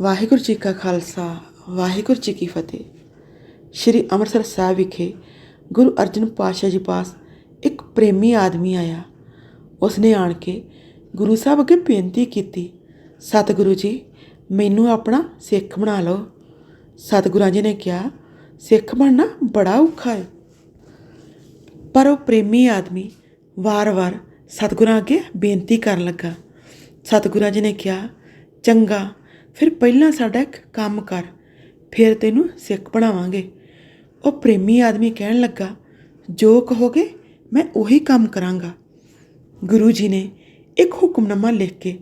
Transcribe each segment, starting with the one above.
ਵਾਹਿਗੁਰੂ ਜੀ ਕਾ ਖਾਲਸਾ, ਵਾਹਿਗੁਰੂ ਜੀ ਕੀ ਫਤਿਹ। ਸ਼੍ਰੀ ਅੰਮ੍ਰਿਤਸਰ ਸਾਹਿਬ ਵਿਖੇ ਗੁਰੂ ਅਰਜਨ ਪਾਤਸ਼ਾਹ ਜੀ ਪਾਸ ਇੱਕ ਪ੍ਰੇਮੀ ਆਦਮੀ ਆਇਆ। ਉਸਨੇ ਆਣ ਕੇ ਗੁਰੂ ਸਾਹਿਬ ਅੱਗੇ ਬੇਨਤੀ ਕੀਤੀ, ਸਤਿਗੁਰੂ ਜੀ, ਮੈਨੂੰ ਆਪਣਾ ਸਿੱਖ ਬਣਾ ਲਓ। ਸਤਿਗੁਰਾਂ ਜੀ ਨੇ ਕਿਹਾ, ਸਿੱਖ ਬਣਨਾ ਬੜਾ ਔਖਾ ਹੈ। ਪਰ ਉਹ ਪ੍ਰੇਮੀ ਆਦਮੀ ਵਾਰ-ਵਾਰ ਸਤਿਗੁਰਾਂ ਅੱਗੇ ਬੇਨਤੀ ਕਰਨ ਲੱਗਾ। ਸਤਿਗੁਰਾਂ ਜੀ ਨੇ ਕਿਹਾ, ਚੰਗਾ ਫਿਰ ਪਹਿਲਾਂ ਸਾਡਾ ਇੱਕ ਕੰਮ ਕਰ, ਫਿਰ ਤੈਨੂੰ ਸਿੱਖ ਬਣਾਵਾਂਗੇ। ਉਹ ਪ੍ਰੇਮੀ ਆਦਮੀ ਕਹਿਣ ਲੱਗਾ, ਜੋ ਕਹੋਗੇ ਮੈਂ ਉਹੀ ਕੰਮ ਕਰਾਂਗਾ। ਗੁਰੂ ਜੀ ਨੇ ਇੱਕ ਹੁਕਮਨਾਮਾ ਲਿਖ ਕੇ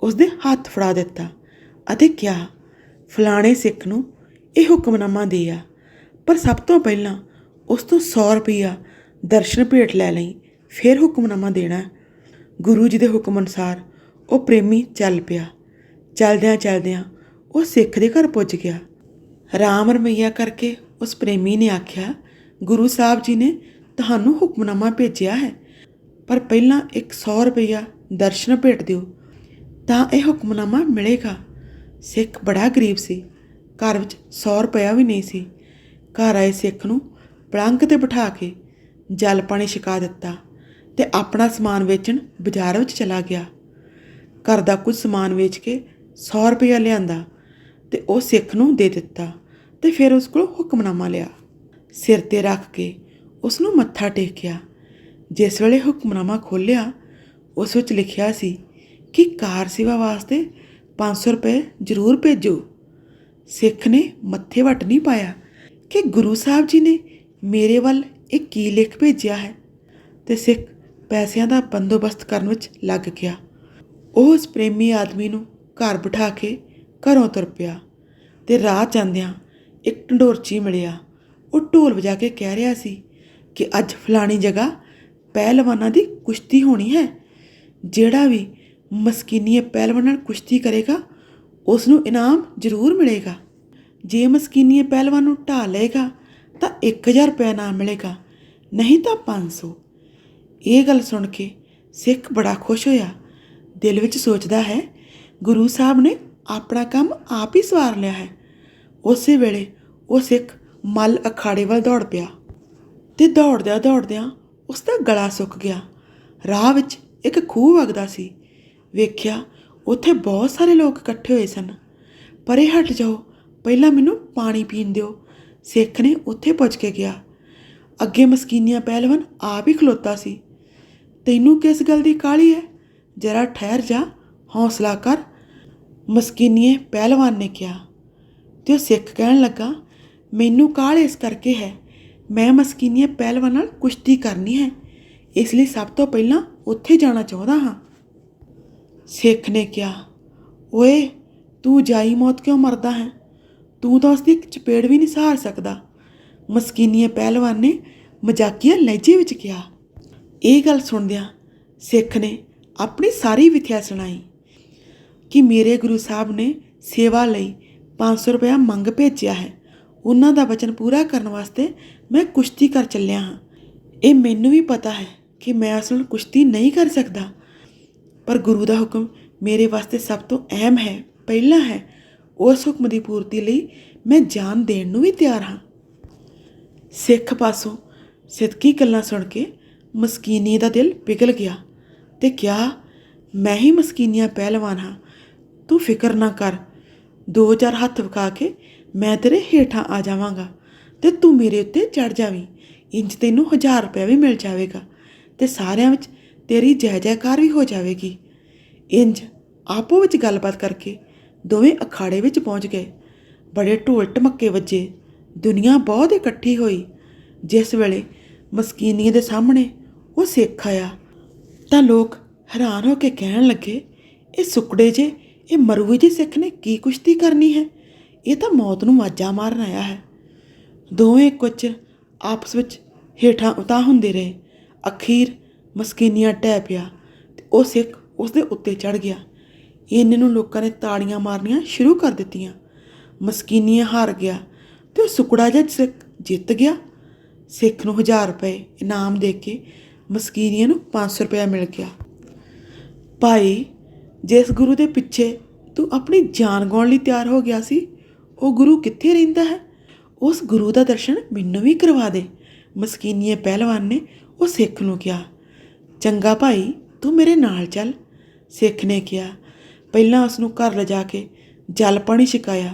ਉਸ ਦੇ ਹੱਥ ਫੜਾ ਦਿੱਤਾ ਅਤੇ ਕਿਹਾ, ਫਲਾਣੇ ਸਿੱਖ ਨੂੰ ਇਹ ਹੁਕਮਨਾਮਾ ਦੇ ਆ ਪਰ ਸਭ ਤੋਂ ਪਹਿਲਾਂ ਉਸ ਤੋਂ 100 ਰੁਪਈਆ ਦਰਸ਼ਨ ਭੇਟ ਲੈ ਲਈ, ਫਿਰ ਹੁਕਮਨਾਮਾ ਦੇਣਾ ਗੁਰੂ ਜੀ ਦੇ ਹੁਕਮ ਅਨੁਸਾਰ ਉਹ ਪ੍ਰੇਮੀ ਚੱਲ ਪਿਆ। ਚਲਦਿਆਂ ਚਲਦਿਆਂ ਉਹ ਸਿੱਖ ਦੇ ਘਰ ਪੁੱਜ ਗਿਆ। ਰਾਮ ਰਮਈਆ ਕਰਕੇ ਉਸ ਪ੍ਰੇਮੀ ਨੇ ਆਖਿਆ, ਗੁਰੂ ਸਾਹਿਬ ਜੀ ਨੇ ਤੁਹਾਨੂੰ ਹੁਕਮਨਾਮਾ ਭੇਜਿਆ ਹੈ, ਪਰ ਪਹਿਲਾਂ ਇੱਕ 100 ਰੁਪਈਆ ਦਰਸ਼ਨ ਭੇਟ ਦਿਓ, ਤਾਂ ਇਹ ਹੁਕਮਨਾਮਾ ਮਿਲੇਗਾ। ਸਿੱਖ ਬੜਾ ਗਰੀਬ ਸੀ, ਘਰ ਵਿੱਚ 100 ਰੁਪਇਆ ਵੀ ਨਹੀਂ ਸੀ। ਘਰ ਆਏ ਸਿੱਖ ਨੂੰ ਪਲੰਘ ਤੇ ਬਿਠਾ ਕੇ ਜਲ ਪਾਣੀ ਛਕਾ ਦਿੱਤਾ ਤੇ ਆਪਣਾ ਸਮਾਨ ਵੇਚਣ ਬਾਜ਼ਾਰ ਵਿੱਚ ਚਲਾ ਗਿਆ। ਘਰ ਦਾ ਕੁਝ ਸਮਾਨ ਵੇਚ ਕੇ 100 ਰੁਪਇਆ ਲਿਆਂਦਾ ਤੇ ਉਹ ਸਿੱਖ ਨੂੰ ਦੇ ਦਿੱਤਾ ਤੇ ਫਿਰ ਉਸ ਕੋਲ ਹੁਕਮਨਾਮਾ ਲਿਆ। ਸਿਰ ਤੇ ਰੱਖ ਕੇ ਉਸ ਨੂੰ ਮੱਥਾ ਟੇਕਿਆ। ਜਿਸ ਵੇਲੇ ਹੁਕਮਨਾਮਾ ਖੋਲ੍ਹਿਆ, ਉਸ ਵਿੱਚ ਲਿਖਿਆ ਸੀ ਕਿ ਕਾਰ ਸੇਵਾ ਵਾਸਤੇ 500 ਰੁਪਏ ਜ਼ਰੂਰ ਭੇਜੋ। ਸਿੱਖ ਨੇ ਮੱਥੇ ਵਟ ਨਹੀਂ ਪਾਇਆ ਕਿ ਗੁਰੂ ਸਾਹਿਬ ਜੀ ਨੇ ਮੇਰੇ ਵੱਲ ਇਹ ਕੀ ਲਿਖ ਭੇਜਿਆ ਹੈ। ਤੇ ਸਿੱਖ ਪੈਸਿਆਂ ਦਾ ਬੰਦੋਬਸਤ ਕਰਨ ਵਿੱਚ ਲੱਗ ਗਿਆ। ਉਹ ਉਸ ਪ੍ਰੇਮੀ ਆਦਮੀ ਨੂੰ ਘਰ ਬਿਠਾ ਕੇ ਘਰੋਂ ਤੁਰ ਪਿਆ ਤੇ ਰਾਹ ਜਾਂਦਿਆਂ ਇੱਕ ਢੰਡੋਰਚੀ ਮਿਲਿਆ। ਉਹ ਢੋਲ ਵਜਾ ਕੇ ਕਹਿ ਰਿਹਾ ਸੀ ਕਿ ਅੱਜ ਫਲਾਣੀ ਜਗ੍ਹਾ ਪਹਿਲਵਾਨਾਂ ਦੀ ਕੁਸ਼ਤੀ ਹੋਣੀ ਹੈ। ਜਿਹੜਾ ਵੀ ਮਸਕੀਨੀਏ ਪਹਿਲਵਾਨ ਨਾਲ ਕੁਸ਼ਤੀ ਕਰੇਗਾ ਉਸ ਨੂੰ ਇਨਾਮ ਜ਼ਰੂਰ ਮਿਲੇਗਾ। ਜੇ ਮਸਕੀਨੀਏ ਪਹਿਲਵਾਨ ਨੂੰ ਢਾ ਲਏਗਾ, ਤਾਂ 1000 ਰੁਪਏ ਇਨਾਮ ਮਿਲੇਗਾ, ਨਹੀਂ ਤਾਂ 500 ਇਹ ਗੱਲ ਸੁਣ ਕੇ ਸਿੱਖ ਬੜਾ ਖੁਸ਼ ਹੋਇਆ। ਦਿਲ ਵਿੱਚ ਸੋਚਦਾ ਹੈ ਗੁਰੂ ਸਾਹਿਬ ਨੇ ਆਪਣਾ ਕੰਮ ਆਪ ਹੀ ਸਵਾਰ ਲਿਆ ਹੈ। ਉਸੇ ਵੇਲੇ ਉਹ ਸਿੱਖ ਮਲ ਅਖਾੜੇ ਵੱਲ ਦੌੜ ਪਿਆ ਤੇ ਦੌੜਦਿਆਂ ਦੌੜਦਿਆਂ ਉਸ ਦਾ ਗਲਾ ਸੁੱਕ ਗਿਆ। ਰਾਹ ਵਿੱਚ ਇੱਕ ਖੂਹ ਵਗਦਾ ਸੀ। ਵੇਖਿਆ ਉੱਥੇ ਬਹੁਤ ਸਾਰੇ ਲੋਕ ਇਕੱਠੇ ਹੋਏ ਸਨ। ਪਰੇ ਹਟ ਜਾਓ, ਪਹਿਲਾਂ ਮੈਨੂੰ ਪਾਣੀ ਪੀਣ ਦਿਓ। ਸਿੱਖ ਨੇ ਉੱਥੇ ਪੁੱਜ ਕੇ ਗਿਆ ਅੱਗੇ ਮਸਕੀਨੀਆਂ ਪਹਿਲਵਾਨ ਆਪ ਹੀ ਖਲੋਤਾ ਸੀ। ਤੈਨੂੰ ਕਿਸ ਗੱਲ ਦੀ ਕਾਹਲੀ ਹੈ? ਜਰਾ ਠਹਿਰ ਜਾ ਹੌਸਲਾ ਕਰ, ਮਸਕੀਨੀਏ ਪਹਿਲਵਾਨ ਨੇ ਕਿਹਾ। ਤੇ ਉਹ ਸਿੱਖ ਕਹਿਣ ਲੱਗਾ, ਮੈਨੂੰ ਕਾਲ ਇਸ ਕਰਕੇ ਹੈ? ਮੈਂ ਮਸਕੀਨੀਏ ਪਹਿਲਵਾਨ ਨਾਲ ਕੁਸ਼ਤੀ ਕਰਨੀ ਹੈ। ਇਸ ਲਈ ਸਭ ਤੋਂ ਪਹਿਲਾਂ ਉੱਥੇ ਜਾਣਾ ਚਾਹੁੰਦਾ ਹਾਂ। ਸਿੱਖ ਨੇ ਕਿਹਾ, ਓਏ, ਤੂੰ ਜਾਈ ਮੌਤ ਕਿਉਂ ਮਰਦਾ ਹੈ? ਤੂੰ ਤਾਂ ਉਸਦੀ ਇੱਕ ਚਪੇੜ ਵੀ ਨਹੀਂ ਸਹਾਰ ਸਕਦਾ। ਮਸਕੀਨੀਏ ਪਹਿਲਵਾਨ ਨੇ ਮਜ਼ਾਕੀਆ ਲਹਿਜੇ ਵਿੱਚ ਕਿਹਾ। ਇਹ ਗੱਲ ਸੁਣਦਿਆਂ ਸਿੱਖ ਨੇ ਆਪਣੀ ਸਾਰੀ ਵਿਥਿਆ ਸੁਣਾਈ। ਕਿ ਮੇਰੇ ਗੁਰੂ ਸਾਹਿਬ ਨੇ ਸੇਵਾ ਲਈ 500 ਰੁਪਇਆ ਮੰਗ ਭੇਜਿਆ ਹੈ। ਉਹਨਾਂ ਦਾ ਵਚਨ ਪੂਰਾ ਕਰਨ ਵਾਸਤੇ ਮੈਂ ਕੁਸ਼ਤੀ ਕਰ ਚੱਲਿਆ ਹਾਂ। ਇਹ ਮੈਨੂੰ ਵੀ ਪਤਾ ਹੈ ਕਿ ਮੈਂ ਅਸਲ ਕੁਸ਼ਤੀ ਨਹੀਂ ਕਰ ਸਕਦਾ। ਪਰ ਗੁਰੂ ਦਾ ਹੁਕਮ ਮੇਰੇ ਵਾਸਤੇ ਸਭ ਤੋਂ ਅਹਿਮ ਹੈ, ਪਹਿਲਾ ਹੈ, ਉਸ ਹੁਕਮ ਦੀ ਪੂਰਤੀ ਲਈ ਮੈਂ ਜਾਨ ਦੇਣ ਨੂੰ ਵੀ ਤਿਆਰ ਹਾਂ। ਸਿੱਖ ਪਾਸੋਂ ਸਿੱਧਕੀ ਗੱਲਾਂ ਸੁਣ ਕੇ ਮਸਕੀਨੀ ਦਾ ਦਿਲ ਪਿਘਲ ਗਿਆ ਤੇ ਕਿਹਾ, ਮੈਂ ਹੀ ਮਸਕੀਨੀਆਂ ਪਹਿਲਵਾਨ ਹਾਂ ਤੂੰ ਫਿਕਰ ਨਾ ਕਰ। ਦੋ ਚਾਰ ਹੱਥ ਵਕਾ ਕੇ ਮੈਂ ਤੇਰੇ ਹੇਠਾਂ ਆ ਜਾਵਾਂਗਾ ਤੇ ਤੂੰ ਮੇਰੇ ਉੱਤੇ ਚੜ ਜਾਵੀਂ। ਇੰਜ ਤੈਨੂੰ 1000 ਰੁਪਏ ਵੀ ਮਿਲ ਜਾਵੇਗਾ ਤੇ ਸਾਰਿਆਂ ਵਿੱਚ ਤੇਰੀ ਜੈ ਜੈਕਾਰ ਵੀ ਹੋ ਜਾਵੇਗੀ। ਇੰਜ ਆਪੋ ਵਿੱਚ ਗੱਲਬਾਤ ਕਰਕੇ ਦੋਵੇਂ ਅਖਾੜੇ ਵਿੱਚ ਪਹੁੰਚ ਗਏ। ਬੜੇ ਢੋਲ ਟਮੱਕੇ ਵੱਜੇ। ਦੁਨੀਆ ਬਹੁਤ ਇਕੱਠੀ ਹੋਈ। ਜਿਸ ਵੇਲੇ ਮਸਕੀਨੀ ਦੇ ਸਾਹਮਣੇ ਉਹ ਸਿੱਖ ਆਇਆ ਤਾਂ ਲੋਕ ਹੈਰਾਨ ਹੋ ਕੇ ਕਹਿਣ ਲੱਗੇ, ਇਹ ਸੁਕੜੇ ਜੇ ਇਹ ਮਰੂਏ ਜੀ ਸਿੱਖ ਨੇ ਕੀ ਕੁਸ਼ਤੀ ਕਰਨੀ ਹੈ? ਇਹ ਤਾਂ ਮੌਤ ਨੂੰ ਵਾਜਾ ਮਾਰਨ ਆਇਆ ਹੈ। ਦੋਵੇਂ ਕੁਝ ਆਪਸ ਵਿੱਚ ਹੇਠਾਂ ਉਤਾ ਹੁੰਦੇ ਰਹੇ। ਅਖੀਰ ਮਸਕੀਨੀਆਂ ਟਹਿ ਪਿਆ ਤੇ ਉਹ ਸਿੱਖ ਉਸ ਦੇ ਉੱਤੇ ਚੜ ਗਿਆ। ਇਹਨੇ ਨੂੰ ਲੋਕਾਂ ਨੇ ਤਾੜੀਆਂ ਮਾਰਨੀਆਂ ਸ਼ੁਰੂ ਕਰ ਦਿੱਤੀਆਂ। ਮਸਕੀਨੀਆਂ ਹਾਰ ਗਿਆ ਤੇ ਉਹ ਸੁਕੜਾ ਜਿਹਾ ਸਿੱਖ ਜਿੱਤ ਗਿਆ। ਸਿੱਖ ਨੂੰ 1000 ਰੁਪਏ ਇਨਾਮ ਦੇ ਕੇ ਮਸਕੀਨੀਆਂ ਨੂੰ 500 ਰੁਪਏ ਮਿਲ ਗਿਆ। ਭਾਈ ਜਿਸ ਗੁਰੂ ਦੇ ਪਿੱਛੇ ਤੂੰ ਆਪਣੀ ਜਾਨ ਗਾਉਣ ਲਈ ਤਿਆਰ ਹੋ ਗਿਆ ਸੀ, ਉਹ ਗੁਰੂ ਕਿੱਥੇ ਰਹਿੰਦਾ ਹੈ? ਉਸ ਗੁਰੂ ਦਾ ਦਰਸ਼ਨ ਮੈਨੂੰ ਵੀ ਕਰਵਾ ਦੇ। ਮਸਕੀਨੀਏ ਪਹਿਲਵਾਨ ਨੇ ਉਹ ਸਿੱਖ ਨੂੰ ਕਿਹਾ, ਚੰਗਾ ਭਾਈ, ਤੂੰ ਮੇਰੇ ਨਾਲ ਚੱਲ। ਸਿੱਖ ਨੇ ਕਿਹਾ, ਪਹਿਲਾਂ ਉਸ ਨੂੰ ਘਰ ਲਿਜਾ ਕੇ ਜਲ ਪਾਣੀ ਛਕਾਇਆ।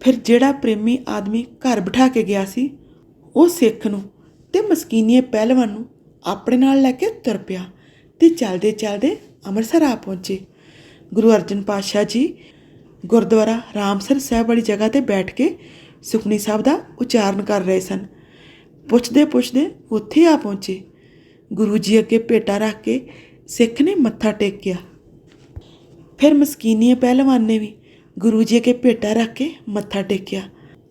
ਫਿਰ ਜਿਹੜਾ ਪ੍ਰੇਮੀ ਆਦਮੀ ਘਰ ਬਿਠਾ ਕੇ ਗਿਆ ਸੀ, ਉਹ ਸਿੱਖ ਨੂੰ ਤੇ ਮਸਕੀਨੀਏ ਪਹਿਲਵਾਨ ਨੂੰ ਆਪਣੇ ਨਾਲ ਲੈ ਕੇ ਤੁਰ ਪਿਆ ਤੇ ਚਲਦੇ ਚਲਦੇ ਅੰਮ੍ਰਿਤਸਰ ਆ ਪਹੁੰਚੇ। ਗੁਰੂ ਅਰਜਨ ਪਾਤਸ਼ਾਹ ਜੀ ਗੁਰਦੁਆਰਾ ਰਾਮਸਰ ਸਾਹਿਬ ਵਾਲੀ ਜਗ੍ਹਾ ਤੇ ਬੈਠ ਕੇ ਸੁਖਨੀ ਸਾਹਿਬ ਦਾ ਉਚਾਰਨ ਕਰ ਰਹੇ ਸਨ। ਪੁੱਛਦੇ ਪੁੱਛਦੇ ਉੱਥੇ ਆ ਪਹੁੰਚੇ। ਗੁਰੂ ਜੀ ਅੱਗੇ ਭੇਟਾ ਰੱਖ ਕੇ ਸਿੱਖ ਨੇ ਮੱਥਾ ਟੇਕਿਆ। ਫਿਰ ਮਸਕੀਨੀਏ ਪਹਿਲਵਾਨ ਨੇ ਵੀ ਗੁਰੂ ਜੀ ਅੱਗੇ ਭੇਟਾ ਰੱਖ ਕੇ ਮੱਥਾ ਟੇਕਿਆ।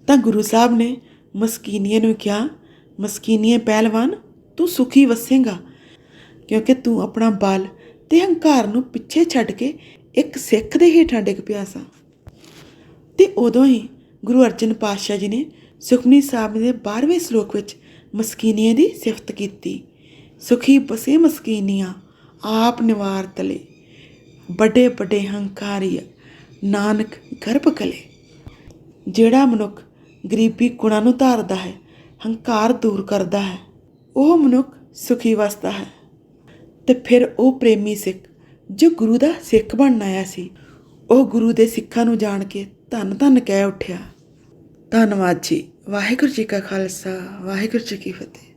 ਤਾਂ ਗੁਰੂ ਸਾਹਿਬ ਨੇ ਮਸਕੀਨੀਏ ਨੂੰ ਕਿਹਾ, ਮਸਕੀਨੀਏ ਪਹਿਲਵਾਨ, ਤੂੰ ਸੁਖੀ ਵਸੇਗਾ, ਕਿਉਂਕਿ ਤੂੰ ਆਪਣਾ ਬਲ ਤੇ ਹੰਕਾਰ ਨੂੰ ਪਿੱਛੇ ਛੱਡ ਕੇ ਇੱਕ ਸਿੱਖ ਦੇ ਹੇਠਾਂ ਡਿੱਗ ਪਿਆ ਸਾਂ। ਤੇ ਉਦੋਂ ਹੀ ਗੁਰੂ ਅਰਜਨ ਪਾਤਸ਼ਾਹ ਜੀ ਨੇ ਸੁਖਮਨੀ ਸਾਹਿਬ ਦੇ 12ਵੇਂ ਸ਼ਲੋਕ ਵਿੱਚ ਮਸਕੀਨੀਆਂ ਦੀ ਸਿਫਤ ਕੀਤੀ। ਸੁਖੀ ਬਸੇ ਮਸਕੀਨੀਆਂ, ਆਪ ਨਿਵਾਰ ਤਲੇ, ਵੱਡੇ ਵੱਡੇ ਹੰਕਾਰੀ ਨਾਨਕ ਗਰਭ ਕਲੇ। ਜਿਹੜਾ ਮਨੁੱਖ ਗਰੀਬੀ ਗੁਣਾਂ ਨੂੰ ਧਾਰਦਾ ਹੈ, ਹੰਕਾਰ ਦੂਰ ਕਰਦਾ ਹੈ, ਉਹ ਮਨੁੱਖ ਸੁਖੀ ਵਸਦਾ ਹੈ। ਤੇ ਫਿਰ ਉਹ ਪ੍ਰੇਮੀ ਸਿੱਖ ਜੋ ਗੁਰੂ ਦਾ ਸਿੱਖ ਬਣਨ ਆਇਆ ਸੀ, ਉਹ ਗੁਰੂ ਦੇ ਸਿੱਖਾਂ ਨੂੰ ਜਾਣ ਕੇ ਧੰਨ ਧੰਨ ਕਹਿ ਉੱਠਿਆ। ਧੰਨਵਾਦ ਜੀ। ਵਾਹਿਗੁਰੂ ਜੀ ਕਾ ਖਾਲਸਾ, ਵਾਹਿਗੁਰੂ ਜੀ ਕੀ ਫਤਿਹ।